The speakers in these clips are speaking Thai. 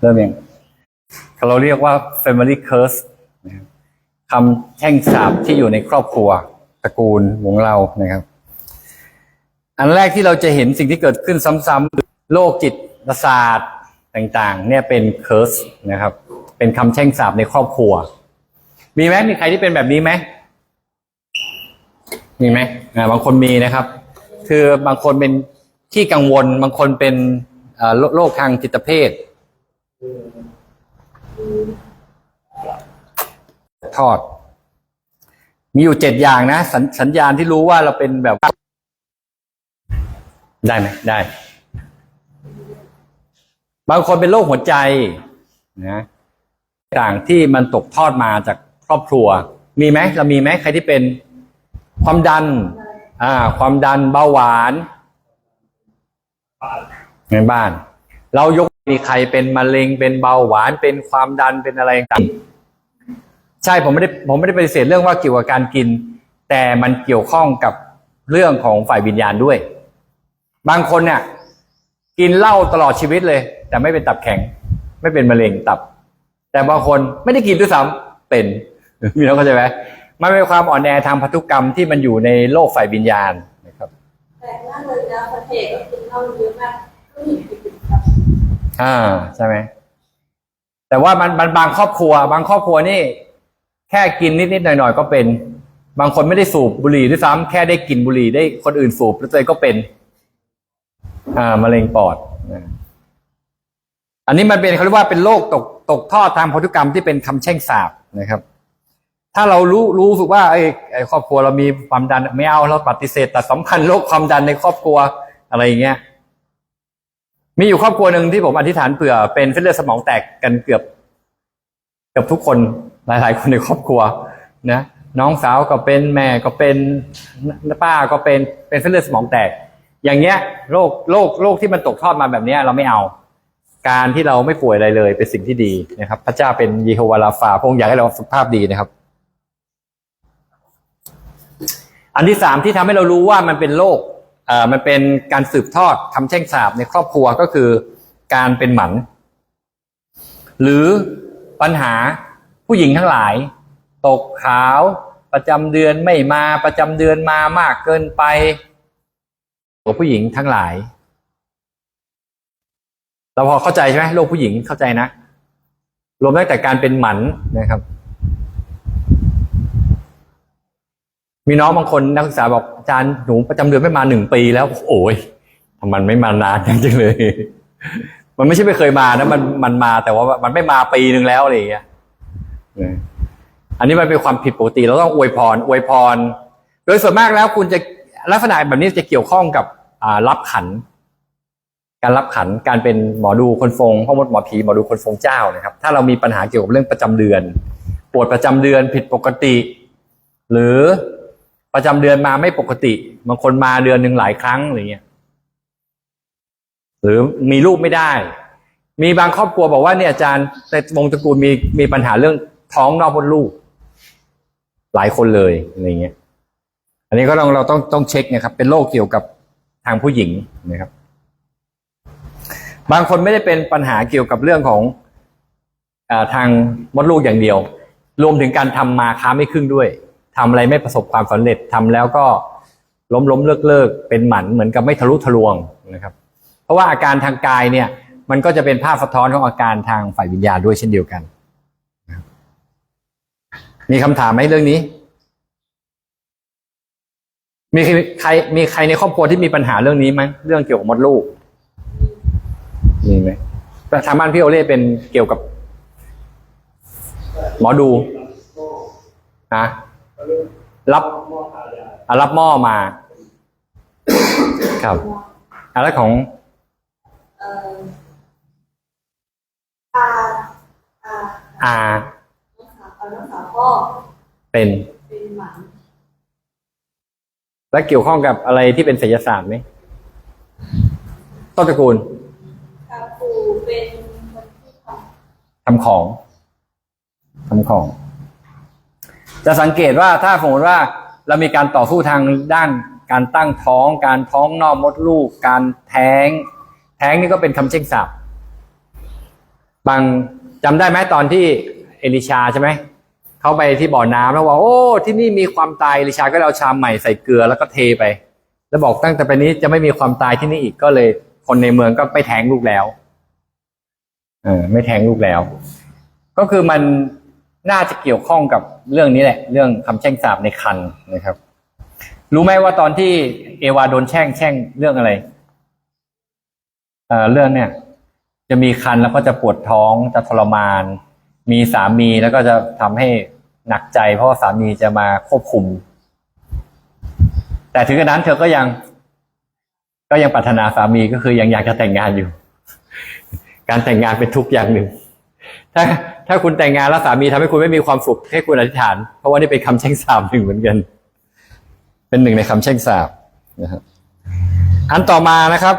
เริ่มยังเราเรียกว่า family curse นะครับคำแช่งสาปที่อยู่ในครอบครัวตระกูลวงเรานะครับ อันแรกที่เราจะเห็นสิ่งที่เกิดขึ้นซ้ำๆโรคจิตประสาทต่างๆ เนี่ยเป็น curse นะครับ เป็นคำแช่งสาปในครอบครัว มีไหมมีใครที่เป็นแบบนี้ไหมมีไหมบางคนมีนะครับ คือบางคนเป็นที่กังวล บางคนเป็น โรโรคทางจิตเภททอด มีอยู่เจ็ดอย่างนะสสัญญาณที่รู้ว่าเราเป็นแบบ ได้ไหมได้ บางคนเป็นโรคหัวใจนะต่างที่มันตกทอดมาจากครอบครัว มีไหมเรามีไหมใครที่เป็นความดัน อ่า ความดันเบาหวาน ในบ้าน เรายกมีใครเป็นมะเร็งเป็นเบาหวานเป็นความดันเป็นอะไรต่างใช่ผมไม่ได้ผมไม่ได้ปฏิเสธเรื่องว่าเกี่ยวกับการกิน แต่มันเกี่ยวข้องกับเรื่องของฝ่ายวิญญาณด้วย บางคนเนี่ยกินเหล้าตลอดชีวิตเลย แต่ไม่เป็นตับแข็ง ไม่เป็นมะเร็งตับ แต่บางคนไม่ได้กินด้วยซ้ำเป็นมีน้องเข้าใจไหมมันเป็นความอ่อนแอทางพันธุกรรมที่มันอยู่ในโลกฝ่ายวิญญาณนะครับแต่กมาเลยนะประเทศก็กินเหล้าเยอะมาก อ่าใช่ไหมแต่ว่ามันมันบางครอบครัว บางครอบครัวนี่ แค่กินนิดนิดๆหน่อยหน่อยๆก็เป็น บางคนไม่ได้สูบบุหรี่ด้วยซ้ำแค่ได้กินบุหรี่ได้คนอื่นสูบแล้วตัวเองก็เป็น อ่ามะเร็งปอดอันนี้มันเป็นเขาเรียกว่าเป็นโรคตกตกท่อทางพันธุกรรมที่เป็นคำแช่งสาบนะครับ ถ้าเรารู้รู้สึกว่าไอ้ไอ้ครอบครัวเรามีความดันไม่เอาเราปฏิเสธตัดสัมพันธ์โรคความดันในครอบครัวอะไรอย่างเงี้ย มีอยู่ครอบครัวหนึ่งที่ผมอธิษฐานเผื่อเป็นเส้นเลือดสมองแตกกันเกือบเกือบทุกคนหลาย ๆ คนในครอบครัวนะน้องสาวก็เป็นแม่ก็เป็นป้าก็เป็นเป็นเส้นเลือดสมองแตก อย่างเงี้ยโรคโรคโรคที่มันตกทอดมาแบบเนี้ยเราไม่เอา การที่เราไม่ป่วยอะไรเลย เป็นสิ่งที่ดีนะครับ พระเจ้าเป็นเยโฮวาราฟาพระองค์อยากให้เราสุขภาพดีนะครับ อันที่สามที่ทำให้เรารู้ว่ามันเป็นโรค มันเป็นการสืบทอดคำแช่งสาบในครอบครัวก็คือการเป็นหมัน หรือปัญหาผู้หญิงทั้งหลาย ตกขาวประจำเดือนไม่มาประจำเดือนมามากเกินไปตัวผู้หญิงทั้งหลาย เราพอเข้าใจใช่ไหมโรคผู้หญิงเข้าใจนะ รวมตั้งแต่การเป็นหมันนะครับ มีน้องบางคนนักศึกษาบอกอาจารย์หนูประจำเดือนไม่มาหนึ่งปีแล้วโอ้ยทำไมมันไม่มานานจังเลย มันไม่ใช่ไม่เคยมานะมันมันมาแต่ว่ามันไม่มาปีหนึ่งแล้วอะไรอย่างเงี้ยอันนี้มันเป็นความผิดปกติเราต้องอวยพรอวยพร โดยส่วนมากแล้วคุณจะลักษณะแบบนี้จะเกี่ยวข้องกับรับขัน การรับขันการเป็นหมอดูคนฟงพ่อมดหมอผีหมอดูคนฟงเจ้านะครับ ถ้าเรามีปัญหาเกี่ยวกับเรื่องประจำเดือน ปวดประจำเดือนผิดปกติ หรือ ประจำเดือนมาไม่ปกติบางคนมาเดือนหนึ่งหลายครั้งอะไรเงี้ยหรือมีลูกไม่ได้ มีบางครอบครัวบอกว่าเนี่ยอาจารย์ในวงตระกูลมีมีปัญหาเรื่องท้องนอกมดลูก หลายคนเลยอะไรเงี้ย อันนี้ก็เราเราต้องต้องเช็คนะครับ เป็นโรคเกี่ยวกับทางผู้หญิงนะครับ บางคนไม่ได้เป็นปัญหาเกี่ยวกับเรื่องของอาทางมดลูกอย่างเดียว รวมถึงการทำมาค้าไม่ครึ่งด้วย ทำอะไรไม่ประสบความสำเร็จทำแล้วก็ล้มล้มเลิกเลิกเป็นหมันเหมือนกับไม่ทะลุทะลวงนะครับ เพราะว่าอาการทางกายเนี่ย มันก็จะเป็นภาพสะท้อนของอาการทางฝ่ายวิญญาณด้วยเช่นเดียวกัน มีคำถามไหมเรื่องนี้ มีใครใครมีใครในครอบครัวที่มีปัญหาเรื่องนี้ไหมเรื่องเกี่ยวกับมดลูกมีไหมแต่ทางบ้านพี่โอเล่เป็นเกี่ยวกับ หมอดูฮะ รับอะรับหม้อมา ครับอะแล้วของเอ่ออาอาอาน้องสาวเอาน้องสาวพ่อเป็นเป็นหมันและเกี่ยวข้องกับอะไรที่เป็นศิลศาสตร์ไหมต้นตระกูลกาปูเป็นคนที่ททำของทำของ จะสังเกตว่าถ้าสมมติว่าเรามีการต่อสู้ทางด้านการตั้งท้อง การท้องนอกมดลูก การแท้ง แท้งนี่ก็เป็นคำเช่งสาบบางจำได้ไหมตอนที่เอลิชาใช่ไหมเขาไปที่บ่อน้ำแล้วว่าโอ้ที่นี่มีความตายเอลิชาก็เอาชามใหม่ใส่เกลือแล้วก็เทไป แล้วบอกตั้งแต่ไปนี้จะไม่มีความตายที่นี่อีกก็เลย คนในเมืองก็ไม่แท้งลูกแล้วเออไม่แท้งลูกแล้ว ก็คือมัน น่าจะเกี่ยวข้องกับเรื่องนี้แหละ เรื่องคำแช่งสาปในคันนะครับ รู้ไหมว่าตอนที่เอวาโดนแช่งแช่งเรื่องอะไรเอ่อเรื่องเนี่ย จะมีคันแล้วก็จะปวดท้องจะทรมาน มีสามีแล้วก็จะทำให้หนักใจ เพราะว่าสามีจะมาควบคุม แต่ถึงกระนั้นเธอก็ยัง ก็ยังปรารถนาสามีก็คือยังอยากจะแต่งงานอยู่ การแต่งงานเป็นทุกอย่างหนึ่งถ้า ถ้าคุณแต่งงานแล้วสามีทำให้คุณไม่มีความสุขให้คุณอธิษฐาน เพราะว่านี่เป็นคำแช่งสาปหนึ่งเหมือนกัน เป็นหนึ่งในคำแช่งสาปนะครับอันต่อมานะครับ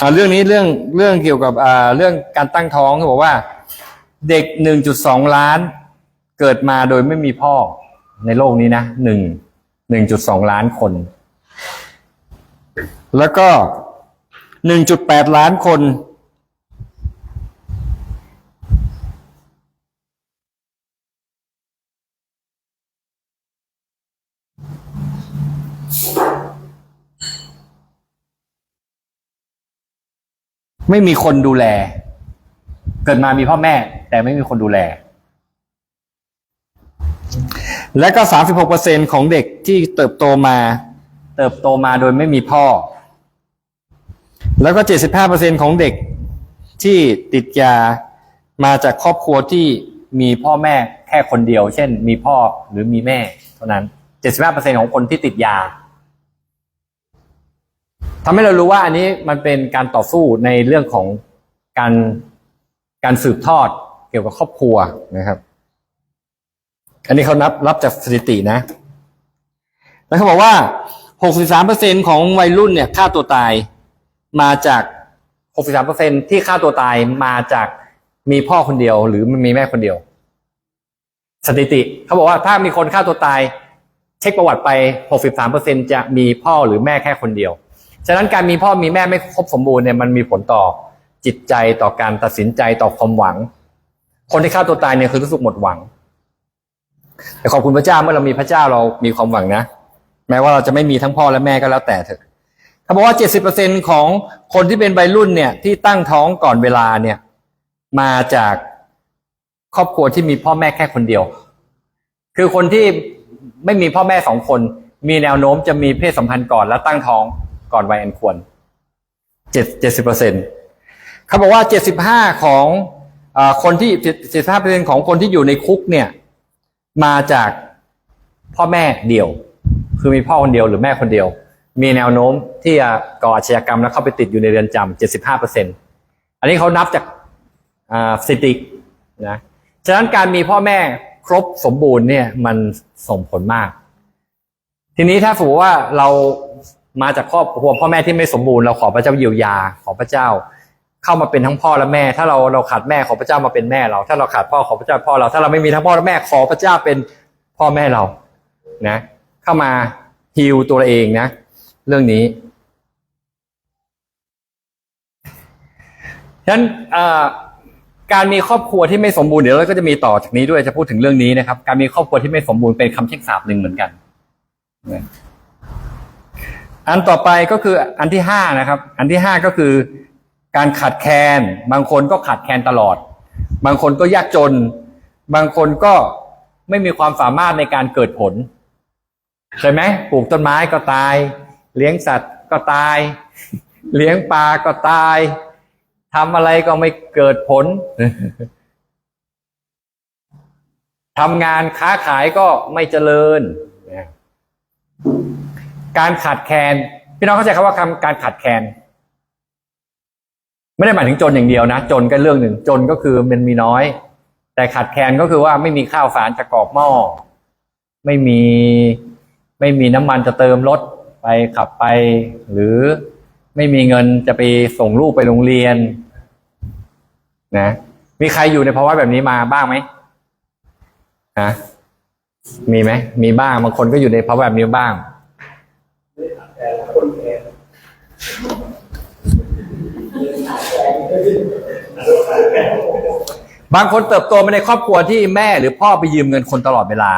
อ่าเรื่องนี้เรื่องเรื่องเกี่ยวกับอ่าเรื่องการตั้งท้องเขาบอกว่า เด็กหนึ่งจุดสองล้าน เกิดมาโดยไม่มีพ่อในโลกนี้นะหนึ่งหนึ่งจุดสองล้านคน แล้วก็ หนึ่งจุดแปดล้านคน ไม่มีคนดูแล เกิดมามีพ่อแม่ แต่ไม่มีคนดูแล และก็สามสิบหกเปอร์เซ็นของเด็กที่เติบโตมา เติบโตมาโดยไม่มีพ่อ แล้วก็เจ็ดสิบห้าเปอร์เซ็นของเด็กที่ติดยามาจากครอบครัวที่มีพ่อแม่แค่คนเดียว เช่น มีพ่อหรือมีแม่เท่านั้นเจ็ดสิบห้าเปอร์เซ็นของคนที่ติดยาทำให้เรารู้ว่าอันนี้มันเป็นการต่อสู้ในเรื่องของการการสืบทอดเกี่ยวกับครอบครัวนะครับ อันนี้เขานับรับจากสถิตินะ แล้วเขาบอกว่า 63%ของวัยรุ่นเนี่ยฆ่าตัวตาย มาจาก 63%ที่ฆ่าตัวตายมาจากมีพ่อคนเดียว หรือมีแม่คนเดียว สถิติเขาบอกว่าถ้ามีคนฆ่าตัวตาย เช็คประวัติไป 63%จะมีพ่อหรือแม่แค่คนเดียว ฉะนั้นการมีพ่อมีแม่ไม่ครบสมบูรณ์เนี่ยมันมีผลต่อจิตใจต่อการตัดสินใจต่อความหวัง คนที่ฆ่าตัวตายเนี่ยคือรู้สึกหมดหวัง แต่ขอบคุณพระเจ้าเมื่อเรามีพระเจ้าเรามีความหวังนะ แม้ว่าเราจะไม่มีทั้งพ่อและแม่ก็แล้วแต่เถอะ เขาบอกว่า70%ของคนที่เป็นวัยรุ่นเนี่ยที่ตั้งท้องก่อนเวลาเนี่ย มาจากครอบครัวที่มีพ่อแม่แค่คนเดียว คือคนที่ไม่มีพ่อแม่สองคน มีแนวโน้มจะมีเพศสัมพันธ์ก่อนแล้วตั้งท้องก่อนวัยอันควรเจ็ดเจ็ดสิบเปอร์เซ็นเขาบอกว่าเจ็ดสิบห้าของอคนที่เจ็ดสิบห้าเปอร์เซ็นของคนที่อยู่ในคุกเนี่ย มาจากพ่อแม่เดียว คือมีพ่อคนเดียวหรือแม่คนเดียว มีแนวโน้มที่จะก่ออาชญากรรมแล้วเข้าไปติดอยู่ในเรือนจำเจ็ดสิบห้าเปอร์เซ็นอันนี้เขานับจากสถิตินะฉะนั้นการมีพ่อแม่ครบสมบูรณ์เนี่ยมันส่งผลมาก ทีนี้ถ้าสมมติว่าเรามาจากครอบครัวพ่อแม่ที่ไม่สมบูรณ์เราขอพระเจ้าเยียวยาขอพระเจ้า เข้ามาเป็นทั้งพ่อและแม่ ถ้าเราเราขาดแม่ขอพระเจ้ามาเป็นแม่เรา ถ้าเราขาดพ่อขอพระเจ้าพ่อเรา ถ้าเราไม่มีทั้งพ่อและแม่ขอพระเจ้าเป็นพ่อแม่เรานะ เข้ามาฮิวตัวเองนะ เรื่องนี้ฉะนั้นการมีครอบครัวที่ไม่สมบูรณ์เดี๋ยวเราก็จะมีต่อจากนี้ด้วยจะพูดถึงเรื่องนี้นะครับ การมีครอบครัวที่ไม่สมบูรณ์เป็นคำเช็คสาบหนึ่งเหมือนกันอันต่อไปก็คืออันที่ห้านะครับ อันที่ห้าก็คือการขาดแคลนบางคนก็ขาดแคลนตลอด บางคนก็ยากจน บางคนก็ไม่มีความสามารถในการเกิดผลเคยไหมปลูกต้นไม้ก็ตาย เลี้ยงสัตว์ก็ตาย เลี้ยงปลาก็ตายทำอะไรก็ไม่เกิดผลทำงานค้าขายก็ไม่เจริญ การขาดแคลนพี่น้องเข้าใจคำว่าคำการขาดแคลนไม่ได้หมายถึงจนอย่างเดียวนะ จนก็เรื่องหนึ่ง จนก็คือมันมีน้อย แต่ขาดแคลนก็คือว่าไม่มีข้าวสารจะกรอกหม้อ ไม่มีไม่มีน้ำมันจะเติมรถ ไปขับไป หรือไม่มีเงินจะไปส่งลูกไปโรงเรียน นะ มีใครอยู่ในภาวะแบบนี้มาบ้างไหมฮะมีไหมมีบ้างบางคนก็อยู่ในภาวะแบบนี้บ้างบางคนเติบโตมาในครอบครัวที่แม่หรือพ่อไปยืมเงินคนตลอดเวลา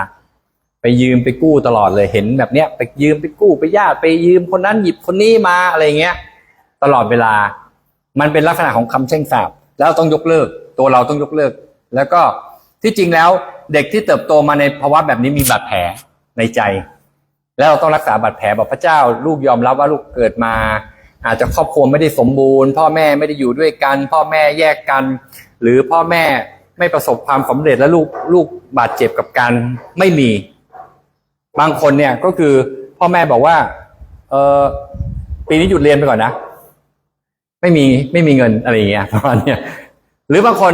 ไปยืมไปกู้ตลอดเลยเห็นแบบเนี้ยไปยืมไปกู้ไปญาติไปยืมคนนั้นหยิบคนนี้มาอะไรเงี้ย ตลอดเวลา มันเป็นลักษณะของคำแช่งสาบแล้วต้องยกเลิก ตัวเราต้องยกเลิก แล้วก็ที่จริงแล้วเด็กที่เติบโตมาในภาวะแบบนี้มีบาดแผลในใจ แล้วเราต้องรักษาบาดแผลบอกพระเจ้า ลูกยอมรับว่าลูกเกิดมา อาจจะครอบครัวไม่ได้สมบูรณ์ พ่อแม่ไม่ได้อยู่ด้วยกัน พ่อแม่แยกกัน หรือพ่อแม่ไม่ประสบความสำเร็จและลูกลูกบาดเจ็บกับการไม่มี บางคนเนี่ยก็คือพ่อแม่บอกว่า เออปีนี้หยุดเรียนไปก่อนนะ ไม่มีไม่มีเงินอะไรอย่างเงี้ยประมาณเนี้ยหรือบางคน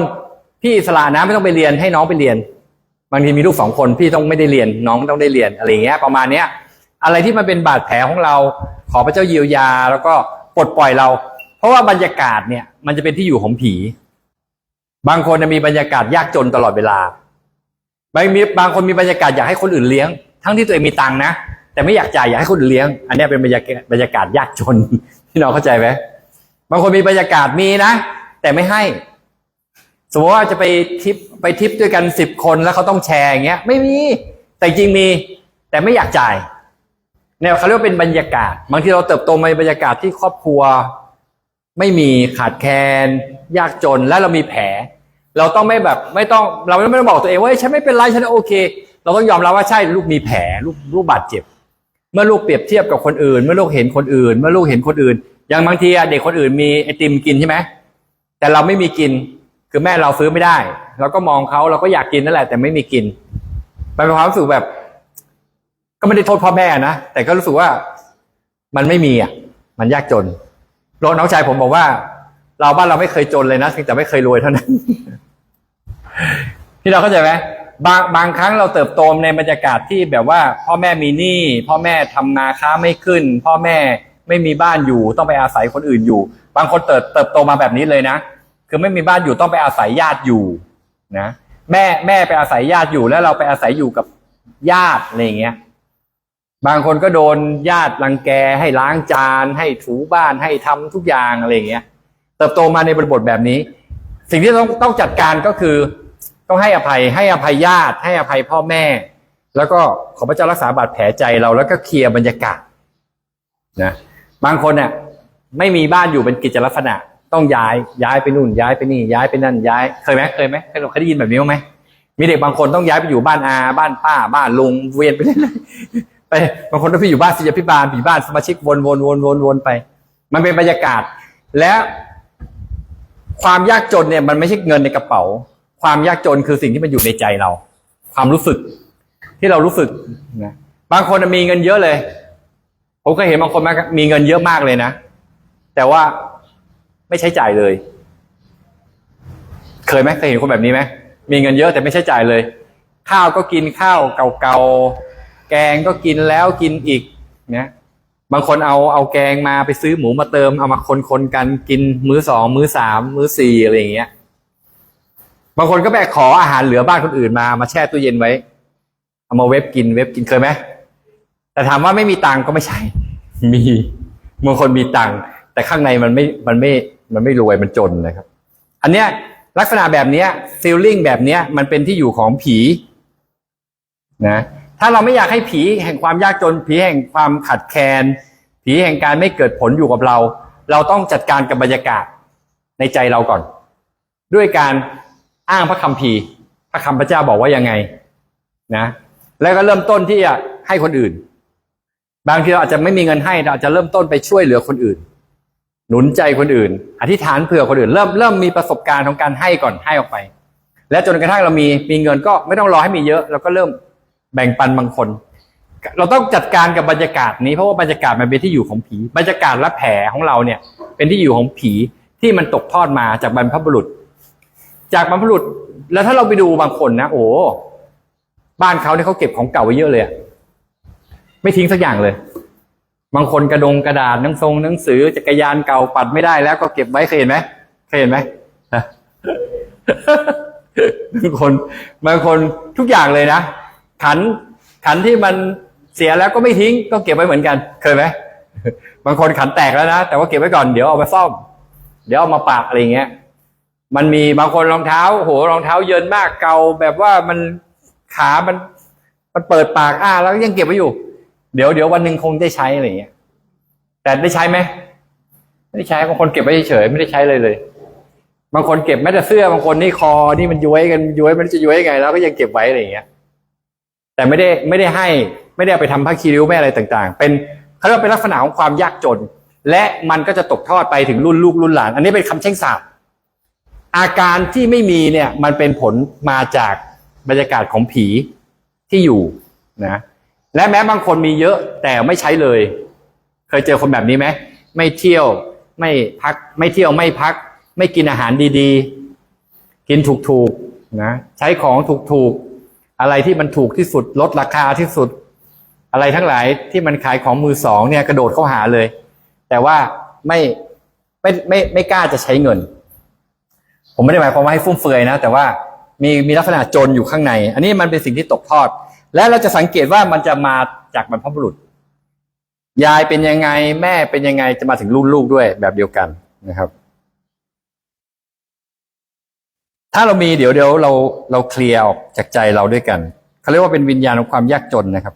พี่อิสระนะไม่ต้องไปเรียนให้น้องไปเรียน บางทีมีลูกสองคนพี่ต้องไม่ได้เรียน น้องต้องได้เรียนอะไรอย่างเงี้ย ประมาณเนี้ย อะไรที่มันเป็นบาดแผลของเรา ขอพระเจ้าเยียวยา แล้วก็ปลดปล่อยเรา เพราะว่าบรรยากาศเนี่ย มันจะเป็นที่อยู่ของผี บางคนมีบรรยากาศยากจนตลอดเวลาบางมีบางคนมีบรรยากาศอยากให้คนอื่นเลี้ยง ทั้งที่ตัวเองมีตังค์นะ แต่ไม่อยากจ่ายอยากให้คนอื่นเลี้ยง อันนี้เป็นบรรยากาศบรรยากาศยากจนที่เราเข้าใจไหมบางคนมีบรรยากาศมีนะ แต่ไม่ให้ สมมติว่าจะไปทริปไปทริปด้วยกันสิบคนแล้วเขาต้องแชร์อย่างเงี้ย ไม่มีแต่จริงมี แต่ไม่อยากจ่ายเนี่ยเขาเรียกว่าเป็นบรรยากาศ บางทีเราเติบโตมาในบรรยากาศที่ครอบครัว ไม่มีขาดแคลนยากจนและเรามีแผล เราต้องไม่แบบไม่ต้องเราไม่ต้องบอกตัวเองว่าฉันไม่เป็นไรฉันโอเค เราต้องยอมรับว่าใช่ลูกมีแผลลูกลูกบาดเจ็บ เมื่อลูกเปรียบเทียบกับคนอื่น เมื่อลูกเห็นคนอื่น เมื่อลูกเห็นคนอื่น อย่างบางทีเด็กคนอื่นมีไอติมกินใช่ไหมแต่เราไม่มีกิน คือแม่เราซื้อไม่ได้ เราก็มองเขาเราก็อยากกินนั่นแหละ แต่ไม่มีกินมันเป็นความรู้สึกแบบ ก็ไม่ได้โทษพ่อแม่นะแต่ก็รู้สึกว่ามันไม่มีอะ มันยากจนรน้องชายผมบอกว่า เราบ้านเราไม่เคยจนเลยนะเพียงแต่ไม่เคยรวยเท่านั้น ที่เราเข้าใจไหม บางบางครั้งเราเติบโตในบรรยากาศที่แบบว่าพ่อแม่มีหนี้พ่อแม่ทำนาค้าไม่ขึ้น พ่อแม่ไม่มีบ้านอยู่ต้องไปอาศัยคนอื่นอยู่ บางคนเติบเติบโตมาแบบนี้เลยนะ คือไม่มีบ้านอยู่ต้องไปอาศัยญาติอยู่นะแม่แม่ไปอาศัยญาติอยู่แล้วเราไปอาศัยอยู่กับญาติอะไรเงี้ยบางคนก็โดนญาติรังแกให้ล้างจาน ให้ถูบ้านให้ทำทุกอย่างอะไรเงี้ยเติบโตมาในบริบทแบบนี้ สิ่งที่ต้องต้องจัดการก็คือ ต้องให้อภัยให้อภัยญาติ ให้อภัยพ่อแม่ แล้วก็ขอพระเจ้ารักษาบาดแผลใจเราแล้วก็เคลียร์บรรยากาศนะบางคนเนี่ยไม่มีบ้านอยู่เป็นกิจลักษณะ ต้องย้ายย้ายไปนู่น ย้ายไปนี่ย้ายไปนั่นย้ายเคยไหมเคยไหมเคยเคยได้ยินแบบนี้บ้างไหมมีเด็กบางคนต้องย้ายไปอยู่บ้านอาบ้านป้า บ้านลุงเวียนไปเรื่อยไปบางคนต้องไปอยู่บ้านศิษยพิบาลผีบ้านสมาชิกวนวนวนวนวนไป มันเป็นบรรยากาศและความยากจนเนี่ยมันไม่ใช่เงินในกระเป๋า ความยากจนคือสิ่งที่มันอยู่ในใจเรา ความรู้สึกที่เรารู้สึกนะบางคนมีเงินเยอะเลย ผมเคยเห็นบางคนมีเงินเยอะมากเลยนะ แต่ว่าไม่ใช้จ่ายเลย เคยไหมเคยเห็นคนแบบนี้ไหมมีเงินเยอะแต่ไม่ใช้จ่ายเลย ข้าวก็กินข้าวเก่าๆแกงก็กินแล้วกินอีกเนี่ยบางคนเอาเอาแกงมาไปซื้อหมูมาเติมเอามาคนๆกันกินมื้อสองมื้อสามมื้อสี่อะไรอย่างเงี้ย บางคนก็ไปขออาหารเหลือบ้านคนอื่นมามาแช่ตู้เย็นไว้ เอามาเว็บกินเว็บกินเคยไหมแต่ถามว่าไม่มีตังก็ไม่ใช่ มีบางคนมีตังแต่ข้างในมันไม่มันไม่มันไม่รวยมันจนนะครับ อันเนี้ยลักษณะแบบเนี้ยฟีลลิ่งแบบเนี้ยมันเป็นที่อยู่ของผีนะถ้าเราไม่อยากให้ผีแห่งความยากจน ผีแห่งความขัดแคลนผีแห่งการไม่เกิดผลอยู่กับเรา เราต้องจัดการกับบรรยากาศในใจเราก่อน ด้วยการ อ้างพระคัมภีร์พระคำพระเจ้าบอกว่ายังไงนะ แล้วก็เริ่มต้นที่จะให้คนอื่น บางทีเราอาจจะไม่มีเงินให้เราอาจจะเริ่มต้นไปช่วยเหลือคนอื่น หนุนใจคนอื่น อธิษฐานเผื่อคนอื่น เริ่มเริ่มมีประสบการณ์ของการให้ก่อนให้ออกไป และจนกระทั่งเรามีมีเงินก็ไม่ต้องรอให้มีเยอะเราก็เริ่มแบ่งปันบางคน เราต้องจัดการกับบรรยากาศนี้เพราะว่าบรรยากาศมันเป็นที่อยู่ของผี บรรยากาศและแผลของเราเนี่ย เป็นที่อยู่ของผีที่มันตกทอดมาจากบรรพบุรุษ จากบรรพบุรุษแล้วถ้าเราไปดูบางคนนะโอ้บ้านเขาเนี่ยเขาเก็บของเก่าไว้เยอะเลยอะไม่ทิ้งสักอย่างเลย บางคนกระดงกระดาษหนังทรงหนังสือจักรยานเก่าปัดไม่ได้แล้วก็เก็บไว้เคยเห็นไหมเคยเห็นไหมบางคนบางคนทุกอย่างเลยนะขันขันที่มันเสียแล้วก็ไม่ทิ้งก็เก็บไว้เหมือนกัน เคยไหมบางคนขันแตกแล้วนะแต่ว่าเก็บไว้ก่อนเดี๋ยวเอามาซ่อม เดี๋ยวเอามาปากอะไรอย่างเงี้ย มันมีบางคนรองเท้าโหรองเท้าเยินมากเก่าแบบว่ามันขามัน มันเปิดปากอ้าแล้วยังเก็บไว้อยู่ เดี๋ยวเดี๋ยววันหนึ่งคงได้ใช้อะไรอย่างเงี้ยแต่ได้ใช้ไหมไม่ได้ใช้บางคนเก็บไว้เฉยไม่ได้ใช้เลยเลย บางคนเก็บแม้แต่เสื้อบางคนนี่คอนี่มันย้วยกันย้วยมันจะย้วยยังไง แล้วก็ยังเก็บไว้อะไรอย่างเงี้ย แต่ไม่ได้ไม่ได้ให้ ไม่ได้ไปทำผ้าคีริ้วไม่อะไรต่าง ๆ เป็นเขาเรียกว่าเป็นลักษณะของความยากจน และมันก็จะตกทอดไปถึงรุ่นลูกรุ่นหลาน อันนี้เป็นคำเช่งสาบ อาการที่ไม่มีเนี่ยมันเป็นผลมาจากบรรยากาศของผีที่อยู่นะและแม้บางคนมีเยอะแต่ไม่ใช้เลย เคยเจอคนแบบนี้ไหมไม่เที่ยวไม่พัก ไม่เที่ยวไม่พัก ไม่กินอาหารดีๆ กินถูกๆนะใช้ของถูกๆ อะไรที่มันถูกที่สุดลดราคาที่สุด อะไรทั้งหลายที่มันขายของมือสองเนี่ยกระโดดเข้าหาเลย แต่ว่าไม่ไม่ไม่ไม่กล้าจะใช้เงิน ผมไม่ได้หมายความว่าให้ฟุ่มเฟือยนะ แต่ว่ามีมีลักษณะจนอยู่ข้างใน อันนี้มันเป็นสิ่งที่ตกทอด และเราจะสังเกตว่ามันจะมาจากบรรพบุรุษ ยายเป็นยังไงแม่เป็นยังไงจะมาถึงรุ่นลูกด้วยแบบเดียวกันนะครับ ถ้าเรามีเดี๋ยวเดี๋ยวเราเราเคลียร์ออกจากใจเราด้วยกันเขาเรียกว่าเป็นวิญญาณของความยากจนนะครับ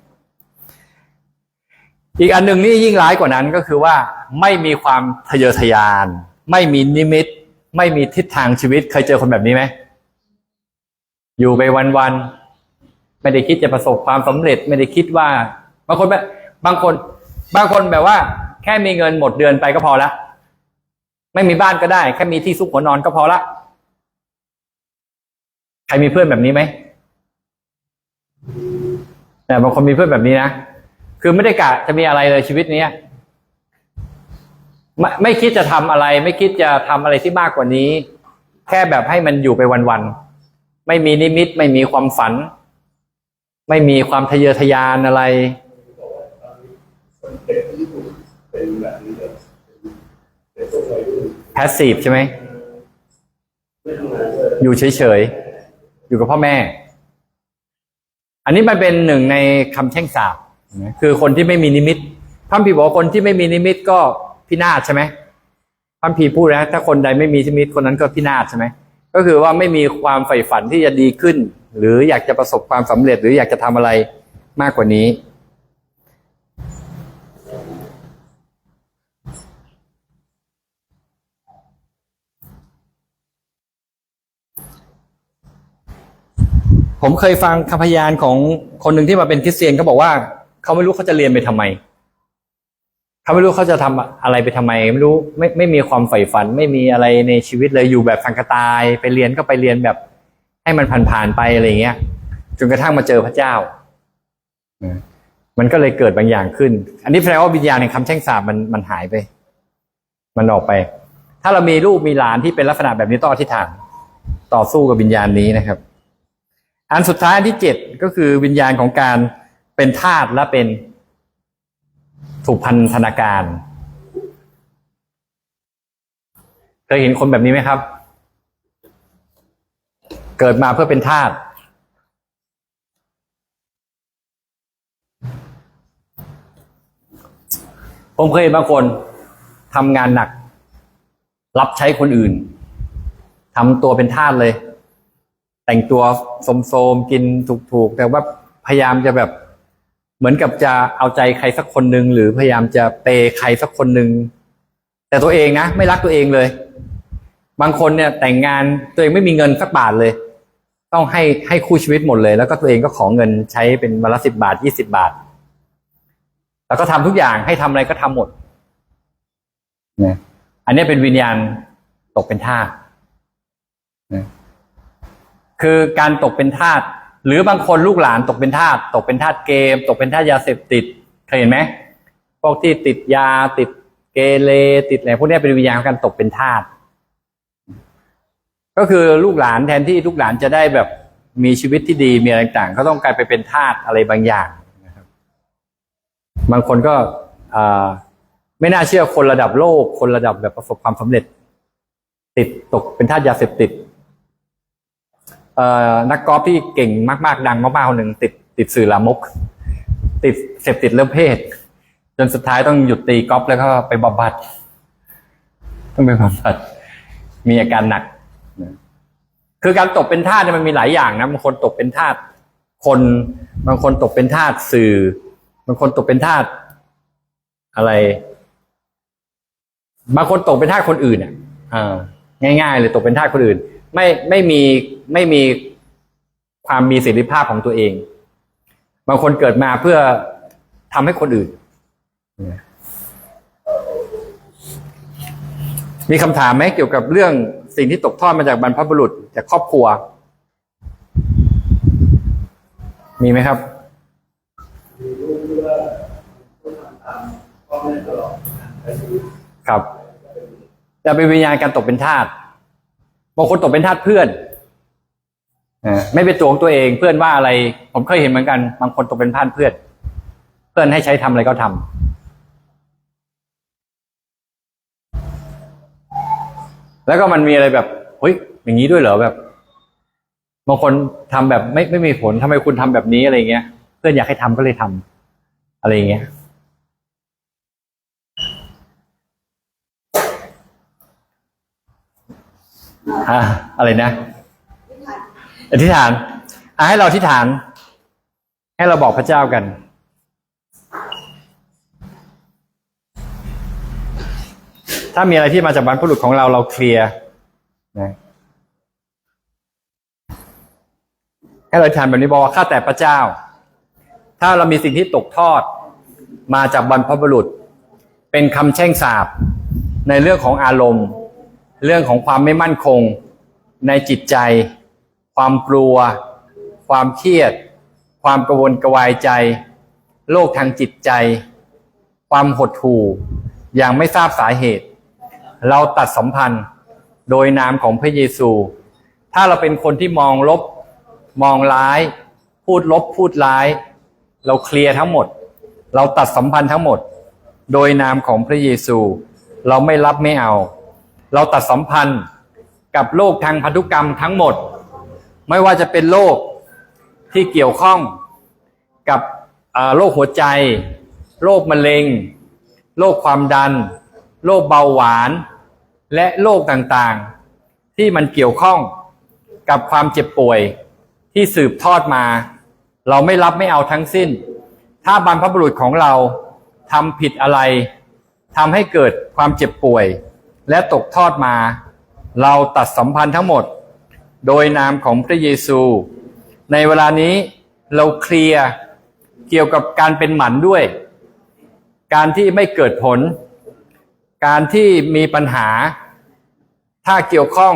อีกอันหนึ่งนี่ยิ่งร้ายกว่านั้นก็คือว่าไม่มีความทะเยอทะยาน ไม่มีนิมิต ไม่มีทิศทางชีวิตเคยเจอคนแบบนี้ไหมอยู่ไปวันๆไม่ได้คิดจะประสบความสำเร็จ ไม่ได้คิดว่า บางคนแบบบางคน บางคนแบบว่า แค่มีเงินหมดเดือนไปก็พอละไม่มีบ้านก็ได้ แค่มีที่ซุกหัวนอนก็พอละใครมีเพื่อนแบบนี้ไหมแต่บางคนมีเพื่อนแบบนี้นะคือไม่ได้กะจะมีอะไรเลยชีวิตเนี้ย ไม่ไม่คิดจะทำอะไร ไม่คิดจะทำอะไรที่มากกว่านี้ แค่แบบให้มันอยู่ไปวันๆไม่มีนิมิต ไม่มีความฝัน ไม่มีความทะเยอทะยานอะไรแพสซีฟใช่ไหมอยู่เฉยๆ อยู่กับพ่อแม่ อันนี้มันเป็นหนึ่งในคำแช่งสาบคือคนที่ไม่มีนิมิตพระคัมภีร์บอกคนที่ไม่มีนิมิตก็ พินาศใช่ไหมพระคัมภีพูดนะถ้าคนใดไม่มีนิมิตคนนั้นก็พินาศใช่ไหมก็คือว่าไม่มีความใฝ่ฝันที่จะดีขึ้น หรืออยากจะประสบความสำเร็จหรืออยากจะทำอะไรมากกว่านี้ ผมเคยฟังคำพยานของคนหนึ่งที่มาเป็นคริสเตียนเขาบอกว่าเขาไม่รู้เขาจะเรียนไปทำไม เขาไม่รู้เขาจะทำอะไรไปทำไม ไม่รู้ไม่ไม่มีความใฝ่ฝัน ไม่มีอะไรในชีวิตเลยอยู่แบบสังกตายไปเรียนก็ไปเรียนแบบให้มันผ่านๆไปอะไรเงี้ยจนกระทั่งมาเจอพระเจ้ามันก็เลยเกิดบางอย่างขึ้น อันนี้แปลว่าวิญญาณในคำแช่งสาบมันมันหายไป มันออกไป ถ้าเรามีลูกมีหลานที่เป็นลักษณะแบบนี้ต้องอธิษฐานต่อสู้กับวิญญาณนี้นะครับ อันสุดท้ายอันที่เจ็ดก็คือวิญญาณของการเป็นทาสและเป็น ถูกพันธนาการ เคยเห็นคนแบบนี้ไหมครับ เกิดมาเพื่อเป็นทาสผมเคยเห็นบางคนทำงานหนัก รับใช้คนอื่นทำตัวเป็นทาสเลย แต่งตัวโสมๆกินถูกๆ แต่ว่าพยายามจะแบบ เหมือนกับจะเอาใจใครสักคนหนึ่งหรือพยายามจะเปใครสักคนหนึ่งแต่ตัวเองนะไม่รักตัวเองเลย บางคนเนี่ยแต่งงานตัวเองไม่มีเงินสักบาทเลย ต้องให้ให้คู่ชีวิตหมดเลย แล้วก็ตัวเองก็ขอเงินใช้เป็นวันละสิบาทยี่สิบาท แล้วก็ทำทุกอย่างให้ทำอะไรก็ทำหมดนะอันนี้เป็นวิญญาณตกเป็นทาสนะคือการตกเป็นทาส หรือบางคนลูกหลานตกเป็นทาสตกเป็นทาสเกม ตกเป็นทาสยาเสพติดเคยเห็นไหมพวกที่ติดยาติดเกเรติดอะไรพวกนี้เป็นวิญญาณของการตกเป็นทาสก็คือลูกหลานแทนที่ลูกหลานจะได้แบบมีชีวิตที่ดีมีอะไรต่างๆก็ต้องกลายไปเป็นทาสอะไรบางอย่างนะครับ บางคนก็ไม่น่าเชื่อคนระดับโลก คนระดับแบบประสบความสำเร็จ ติดตกเป็นทาสยาเสพติด นักกอล์ฟที่เก่งมาก ๆ ดังมากๆคนหนึ่งติดติดสื่อลามก ติดเสพติดเรื่องเพศ จนสุดท้ายต้องหยุดตีกอล์ฟแล้วก็ไปบำบัดต้องไปบำบัดมีอาการหนัก คือการตกเป็นทาสเนี่ยมันมีหลายอย่างนะบางคนตกเป็นทาสคนบางคนตกเป็นทาสสื่อบางคนตกเป็นทาสอะไรบางคนตกเป็นทาสคนอื่นอะอ่าง่าย ๆ เลยตกเป็นทาสคนอื่น ไม่ไม่มีไม่มีความมีเสรีภาพของตัวเอง บางคนเกิดมาเพื่อทำให้คนอื่น มีคำถามไหมเกี่ยวกับเรื่องสิ่งที่ตกทอดมาจากบรรพบุรุษจากครอบครัว มีไหมครับครับ จะเป็นวิญญาณการตกเป็นทาส บางคนตกเป็นทาสเพื่อนอ่าไม่เป็นตัวของตัวเองเพื่อนว่าอะไร ผมเคยเห็นเหมือนกัน บางคนตกเป็นทาสเพื่อน เพื่อนให้ใช้ทำอะไรก็ทำแล้วก็มันมีอะไรแบบเฮ้ยอย่างนี้ด้วยเหรอแบบ บางคนทำแบบไม่ไม่มีผลทำไมคุณทำแบบนี้อะไรเงี้ย เพื่อนอยากให้ทำก็เลยทำอะไรอย่างเงี้ย อ่าอะไรนะอธิษฐานอะให้เราอธิษฐาน ให้เราบอกพระเจ้ากันถ้ามีอะไรที่มาจากบรรพบุรุษของเราเราเคลียร์นะให้เราอธิษฐานแบบนี้บอกว่าข้าแต่พระเจ้า ถ้าเรามีสิ่งที่ตกทอด มาจากบรรพบุรุษ เป็นคำแช่งสาบในเรื่องของอารมณ์ เรื่องของความไม่มั่นคงในจิตใจ ความกลัว ความเครียด ความกระวนกระวายใจ โรคทางจิตใจ ความหดหู่ อย่างไม่ทราบสาเหตุ เราตัดสัมพันธ์โดยนามของพระเยซู ถ้าเราเป็นคนที่มองลบ มองร้าย พูดลบพูดร้าย เราเคลียร์ทั้งหมด เราตัดสัมพันธ์ทั้งหมด โดยนามของพระเยซู เราไม่รับไม่เอา เราตัดสัมพันธ์กับโรคทางพันธุกรรมทั้งหมด ไม่ว่าจะเป็นโรคที่เกี่ยวข้องกับโรคหัวใจ โรคมะเร็ง โรคความดัน โรคเบาหวาน และโรคต่างๆ ที่มันเกี่ยวข้องกับความเจ็บป่วยที่สืบทอดมา เราไม่รับไม่เอาทั้งสิ้น ถ้าบรรพบุรุษของเราทำผิดอะไรทำให้เกิดความเจ็บป่วย และตกทอดมา เราตัดสัมพันธ์ทั้งหมด โดยนามของพระเยซู ในเวลานี้เราเคลียร์เกี่ยวกับการเป็นหมันด้วย การที่ไม่เกิดผล การที่มีปัญหา ถ้าเกี่ยวข้อง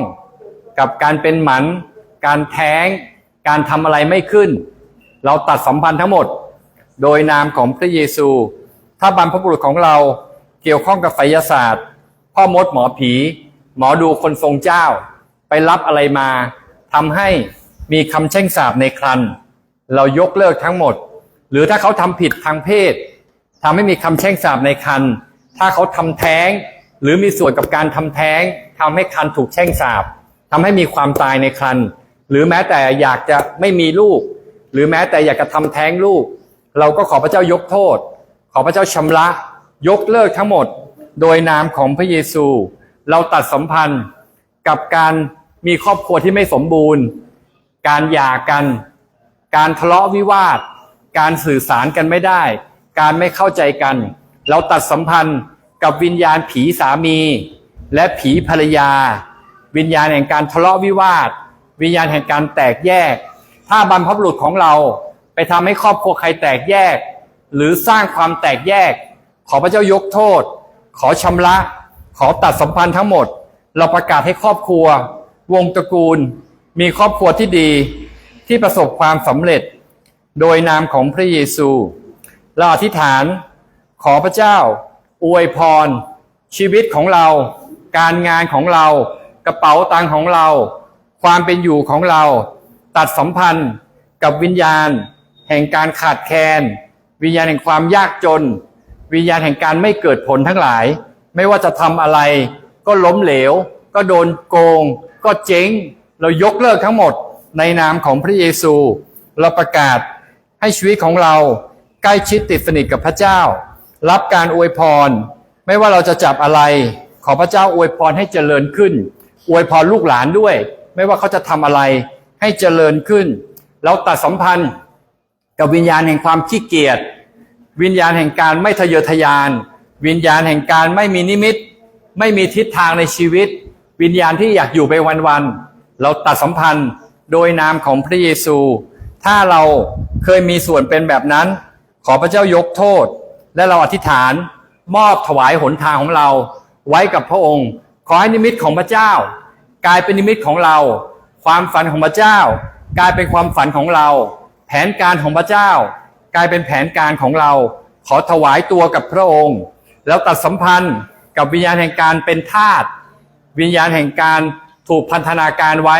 กับการเป็นหมัน การแท้ง การทำอะไรไม่ขึ้น เราตัดสัมพันธ์ทั้งหมด โดยนามของพระเยซู ถ้าบรรพบุรุษของเราเกี่ยวข้องกับไสยศาสตร์ พ่อมดหมอผี หมอดูคนทรงเจ้า ไปรับอะไรมาทำให้มีคำแช่งสาบในครัน เรายกเลิกทั้งหมด หรือถ้าเขาทำผิดทางเพศทำให้มีคำแช่งสาบในครัน ถ้าเขาทำแท้ง หรือมีส่วนกับการทำแท้งทำให้ครันถูกแช่งสาบทำให้มีความตายในครัน หรือแม้แต่อยากจะไม่มีลูก หรือแม้แต่อยากจะทำแท้งลูก เราก็ขอพระเจ้ายกโทษ ขอพระเจ้าชำระ ยกเลิกทั้งหมด โดยนามของพระเยซู เราตัดสัมพันธ์กับการมีครอบครัวที่ไม่สมบูรณ์ การหย่ากัน การทะเลาะวิวาท การสื่อสารกันไม่ได้ การไม่เข้าใจกัน เราตัดสัมพันธ์กับวิญญาณผีสามี และผีภรรยา วิญญาณแห่งการทะเลาะวิวาท วิญญาณแห่งการแตกแยก ถ้าบรรพบุรุษของเราไปทำให้ครอบครัวใครแตกแยก หรือสร้างความแตกแยก ขอพระเจ้ายกโทษ ขอชำระ ขอตัดสัมพันธ์ทั้งหมด เราประกาศให้ครอบครัว วงตระกูล มีครอบครัวที่ดีที่ประสบความสำเร็จ โดยนามของพระเยซูเราอธิษฐาน ขอพระเจ้า อวยพร ชีวิตของเรา การงานของเรา กระเป๋าตังของเรา ความเป็นอยู่ของเรา ตัดสัมพันธ์กับวิญญาณ แห่งการขาดแคลนวิญญาณแห่งความยากจน วิญญาณแห่งการไม่เกิดผลทั้งหลาย ไม่ว่าจะทำอะไร ก็ล้มเหลว ก็โดนโกง ก็เจ๊ง เรายกเลิกทั้งหมดในนามของพระเยซู เราประกาศให้ชีวิตของเราใกล้ชิดติดสนิทกับพระเจ้า รับการอวยพร ไม่ว่าเราจะจับอะไร ขอพระเจ้าอวยพรให้เจริญขึ้น อวยพรลูกหลานด้วย ไม่ว่าเขาจะทำอะไรให้เจริญขึ้น เราตัดสัมพันธ์กับวิญญาณแห่งความขี้เกียจ วิญญาณแห่งการไม่ทะเยอทะยาน วิญญาณแห่งการไม่มีนิมิต ไม่มีทิศทางในชีวิต วิญญาณที่อยากอยู่ไปวันๆเราตัดสัมพันธ์โดยนามของพระเยซู ถ้าเราเคยมีส่วนเป็นแบบนั้น ขอพระเจ้ายกโทษ และเราอธิษฐานมอบถวายหนทางของเราไว้กับพระองค์ ขอให้นิมิตของพระเจ้า กลายเป็นนิมิตของเรา ความฝันของพระเจ้า กลายเป็นความฝันของเรา แผนการของพระเจ้า กลายเป็นแผนการของเรา ขอถวายตัวกับพระองค์ แล้วตัดสัมพันธ์กับวิญญาณแห่งการเป็นทาสวิญญาณแห่งการถูกพันธนาการไว้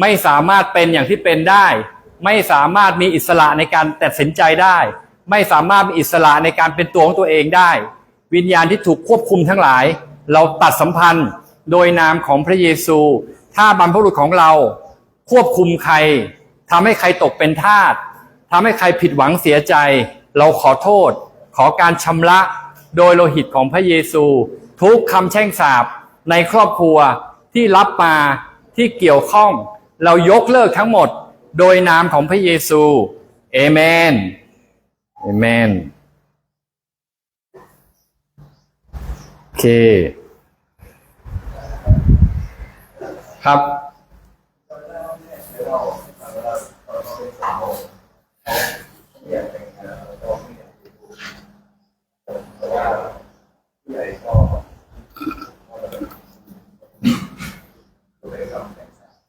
ไม่สามารถเป็นอย่างที่เป็นได้ ไม่สามารถมีอิสระในการตัดสินใจได้ ไม่สามารถมีอิสระในการเป็นตัวของตัวเองได้ วิญญาณที่ถูกควบคุมทั้งหลาย เราตัดสัมพันธ์โดยนามของพระเยซู ถ้าบรรพบุรุษของเราควบคุมใครทำให้ใครตกเป็นทาส ทำให้ใครผิดหวังเสียใจ เราขอโทษ ขอการชำระโดยโลหิตของพระเยซู ทุกคำแช่งสาปในครอบครัวที่รับมาที่เกี่ยวข้อง เรายกเลิกทั้งหมดโดยนามของพระเยซูเอเมนเอเมนโอเค ครับ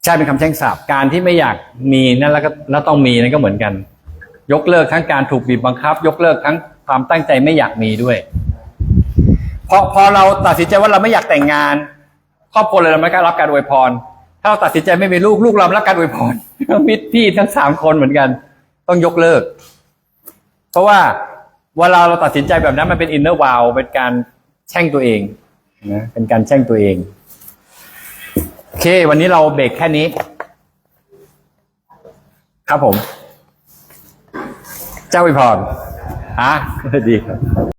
ใช่เป็นคำแช่งสาบการที่ไม่อยากมีนั่นแล้วก็แล้วต้องมีนั่นก็เหมือนกัน ยกเลิกทั้งการถูกบีบบังคับ ยกเลิกทั้งความตั้งใจไม่อยากมีด้วยพอพอเราตัดสินใจว่าเราไม่อยากแต่งงานครอบครัวเลยเราไม่กล้ารับการอวยพร ถ้าเราตัดสินใจไม่มีลูกลูกเรารับการอวยพรมิตรพี่ทั้งสามคนเหมือนกัน ต้องยกเลิก เพราะว่าเวลาเราตัดสินใจแบบนั้นมันเป็นอินเนอร์วาวเป็นการแช่งตัวเองนะเป็นการแช่งตัวเองโอเค วันนี้เราเบรกแค่นี้ ครับผม เจ้าวิพรฮะดีครับ